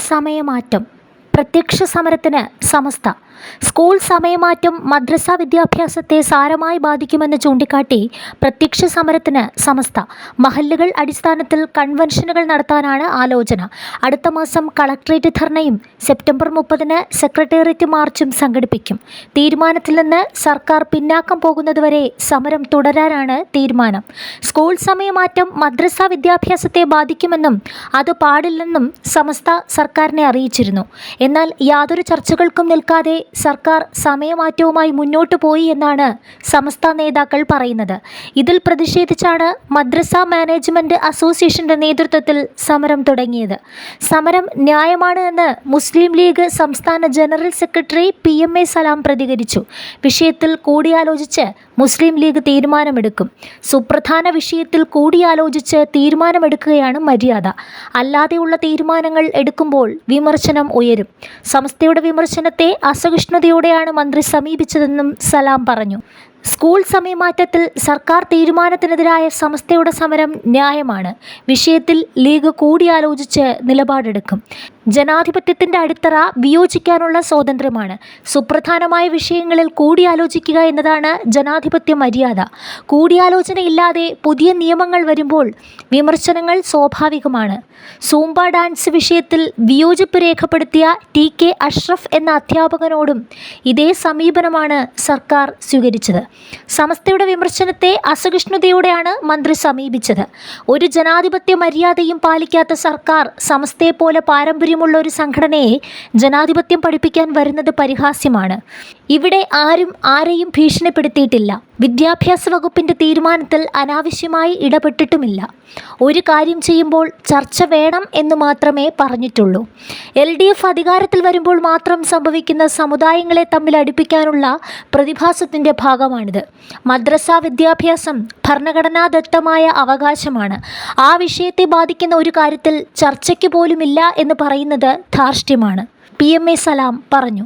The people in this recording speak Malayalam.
സമയമാറ്റം. പ്രത്യക്ഷ സമരത്തിന് സമസ്ത സ്കൂൾ സമയമാറ്റം മദ്രസ വിദ്യാഭ്യാസത്തെ സാരമായി ബാധിക്കുമെന്ന് ചൂണ്ടിക്കാട്ടി പ്രത്യക്ഷ സമരത്തിന് സമസ്ത. മഹല്ലുകൾ അടിസ്ഥാനത്തിൽ കൺവെൻഷനുകൾ നടത്താനാണ് ആലോചന. അടുത്ത മാസം കളക്ട്രേറ്റ് ധർണയും സെപ്റ്റംബർ മുപ്പതിന് സെക്രട്ടേറിയറ്റ് മാർച്ചും സംഘടിപ്പിക്കും. തീരുമാനത്തിൽ നിന്ന് സർക്കാർ പിന്നാക്കം പോകുന്നതുവരെ സമരം തുടരാനാണ് തീരുമാനം. സ്കൂൾ സമയമാറ്റം മദ്രസ വിദ്യാഭ്യാസത്തെ ബാധിക്കുമെന്നും അത് പാടില്ലെന്നും സമസ്ത സർക്കാരിനെ അറിയിച്ചിരുന്നു. എന്നാൽ യാതൊരു ചർച്ചകൾക്കും നിൽക്കാതെ സർക്കാർ സമയമാറ്റവുമായി മുന്നോട്ടു പോയി എന്നാണ് സമസ്ത നേതാക്കൾ പറയുന്നത്. ഇതിൽ പ്രതിഷേധിച്ചാണ് മദ്രസ മാനേജ്മെന്റ് അസോസിയേഷന്റെ നേതൃത്വത്തിൽ സമരം തുടങ്ങിയത്. സമരം ന്യായമാണ് എന്ന് മുസ്ലിം ലീഗ് സംസ്ഥാന general secretary P M A Salam പ്രതികരിച്ചു. വിഷയത്തിൽ കൂടിയാലോചിച്ച് മുസ്ലിം ലീഗ് തീരുമാനമെടുക്കും. സുപ്രധാന വിഷയത്തിൽ കൂടിയാലോചിച്ച് തീരുമാനമെടുക്കുകയാണ് മര്യാദ. അല്ലാതെയുള്ള തീരുമാനങ്ങൾ എടുക്കുമ്പോൾ വിമർശനം ഉയരും. സംസ്ഥയുടെ വിമർശനത്തെ അസഹിഷ്ണുതയോടെയാണ് മന്ത്രി സമീപിച്ചതെന്നും സലാം പറഞ്ഞു സ്കൂൾ സമയമാറ്റത്തിൽ സർക്കാർ തീരുമാനത്തിനെതിരായ സമസ്തയുടെ സമരം ന്യായമാണ്. വിഷയത്തിൽ ലീഗ് കൂടിയാലോചിച്ച് നിലപാടെടുക്കും. ജനാധിപത്യത്തിന്റെ അടിത്തറ വിയോജിക്കാനുള്ള സ്വാതന്ത്ര്യമാണ്. സുപ്രധാനമായ വിഷയങ്ങളിൽ കൂടിയാലോചിക്കുക എന്നതാണ് ജനാധിപത്യ മര്യാദ. കൂടിയാലോചനയില്ലാതെ പുതിയ നിയമങ്ങൾ വരുമ്പോൾ വിമർശനങ്ങൾ സ്വാഭാവികമാണ്. സൂംബ ഡാൻസ് വിഷയത്തിൽ വിയോജിപ്പ് രേഖപ്പെടുത്തിയ ടി കെ അഷ്റഫ് എന്ന അധ്യാപകനോടും ഇതേ സമീപനമാണ് സർക്കാർ സ്വീകരിച്ചത്. സമസ്തയുടെ വിമർശനത്തെ അസഹിഷ്ണുതയോടെയാണ് മന്ത്രി സമീപിച്ചത്. ഒരു ജനാധിപത്യ മര്യാദയും പാലിക്കാത്ത സർക്കാർ സമസ്തയെ പോലെ പാരമ്പര്യമുള്ള ഒരു സംഘടനയെ ജനാധിപത്യം പഠിപ്പിക്കാൻ വരുന്നത് പരിഹാസ്യമാണ്. ഇവിടെ ആരും ആരെയും ഭീഷണിപ്പെടുത്തിയിട്ടില്ല. വിദ്യാഭ്യാസ വകുപ്പിന്റെ തീരുമാനത്തിൽ അനാവശ്യമായി ഇടപെട്ടിട്ടുമില്ല. ഒരു കാര്യം ചെയ്യുമ്പോൾ ചർച്ച വേണം എന്ന് മാത്രമേ പറഞ്ഞിട്ടുള്ളൂ. എൽ ഡി എഫ് അധികാരത്തിൽ വരുമ്പോൾ മാത്രം സംഭവിക്കുന്ന സമുദായങ്ങളെ തമ്മിൽ അടുപ്പിക്കാനുള്ള പ്രതിഭാസത്തിന്റെ ഭാഗമാണിത്. മദ്രസ വിദ്യാഭ്യാസം ഭരണഘടനാദത്തമായ അവകാശമാണ്. ആ വിഷയത്തെ ബാധിക്കുന്ന ഒരു കാര്യത്തിൽ ചർച്ചയ്ക്ക് പോലുമില്ല എന്ന് പറയുന്നത് ധാർഷ്ട്യമാണ്. പി എം എ സലാം പറഞ്ഞു.